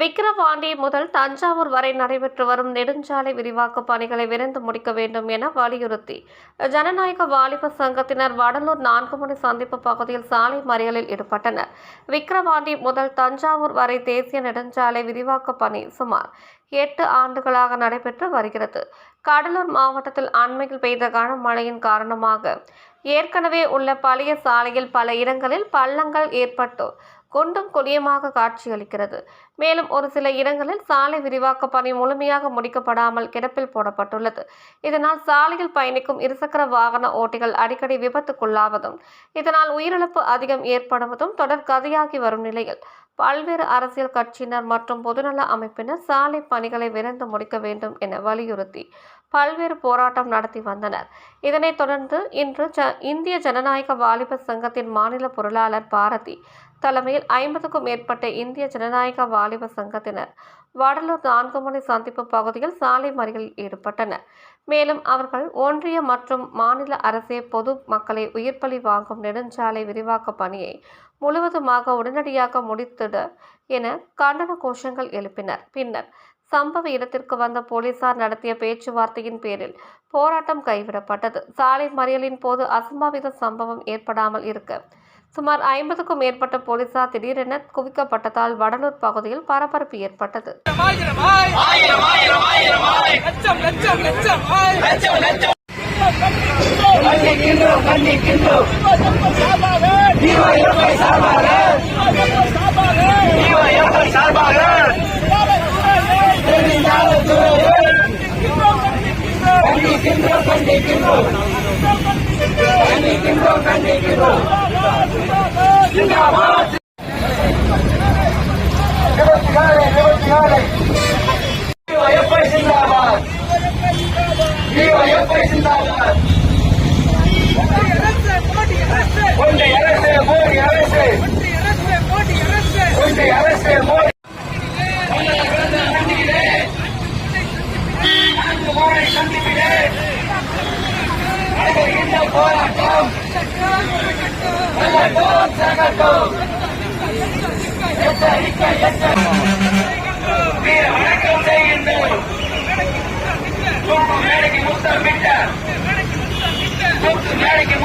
விக்கிரவாண்டி முதல் தஞ்சாவூர் வரை நடைபெற்று வரும் நெடுஞ்சாலை விரிவாக்க பணிகளை விரைந்து முடிக்க வேண்டும் என வலியுறுத்தி. ஜனநாயக வாலிப சங்கத்தினர் வடலூர் நான்கு மணி சந்திப்பு பகுதியில் சாலை மறியலில் ஈடுபட்டனர். விக்கிரவாண்டி முதல் தஞ்சாவூர் வரை தேசிய நெடுஞ்சாலை விரிவாக்க பணி சுமார் எட்டு ஆண்டுகளாக நடைபெற்று வருகிறது. கடலூர் மாவட்டத்தில் அண்மையில் பெய்த கனமழையின் காரணமாக ஏற்கனவே உள்ள பழைய சாலையில் பல இடங்களில் பள்ளங்கள் ஏற்பட்டு குண்டும் குளியமாக காட்சியளிக்கிறது. மேலும் ஒரு சில இடங்களில் சாலை விரிவாக்க பணி முழுமையாக முடிக்கப்படாமல் கிடப்பில் போடப்பட்டுள்ளது. இதனால் சாலையில் பயணிக்கும் இருசக்கர வாகன ஓட்டிகள் அடிக்கடி விபத்துக்குள்ளாவதும் இதனால் உயிரிழப்பு அதிகம் ஏற்படுவதும் தொடர் கதையாகி வரும் நிலையில் பல்வேறு அரசியல் கட்சியினர் மற்றும் பொதுநல அமைப்பினர் சாலை பணிகளை விரைந்து முடிக்க வேண்டும் என வலியுறுத்தி பல்வேறு போராட்டம் நடத்தி வந்தனர். இதனைத் தொடர்ந்து இன்று ஜ இந்திய ஜனநாயக வாலிபர் சங்கத்தின் மாநில பொருளாளர் பாரதி தலைமையில் ஐம்பதுக்கும் மேற்பட்ட இந்திய ஜனநாயக வாலிபர் சங்கத்தினர் வடலூர் நான்கு மணி சந்திப்பு பகுதியில் சாலை மறியலில் ஈடுபட்டனர். மேலும் அவர்கள் ஒன்றிய மற்றும் மாநில அரசே பொது மக்களை உயிர்ப்பலி வாங்கும் நெடுஞ்சாலை விரிவாக்க பணியை முழுவதுமாக உடனடியாக முடித்திட என கண்டன கோஷங்கள் எழுப்பினர். பின்னர் சம்பவ இடத்திற்கு வந்த போலீசார் நடத்திய பேச்சுவார்த்தையின் பேரில் போராட்டம் கைவிடப்பட்டது. சாலை மறியலின் போது அசம்பாவித சம்பவம் ஏற்படாமல் இருக்க சுமார் ஐம்பதுக்கும் மேற்பட்ட போலீசார் திடீரென குவிக்கப்பட்டதால் வடலூர் பகுதியில் பரபரப்பு ஏற்பட்டது. ஆயிரமாய் ஆயிரம் கண்டிக்கின்றோம் கண்டிக்கின்றோம் கண்டிக்கின்றோம் கண்டிக்கின்றோம் அரசு மோடி அரசு ஒன்றிய அரசு மோடி சந்திப்பிலே இந்த போராட்டம் சகட்டும் சகட்டும் எச்சரிக்கை எச்சரிக்கை வீர வணக்கம் செய்கின்றோம் மேடைக்கு முத்தம் மேடைக்கு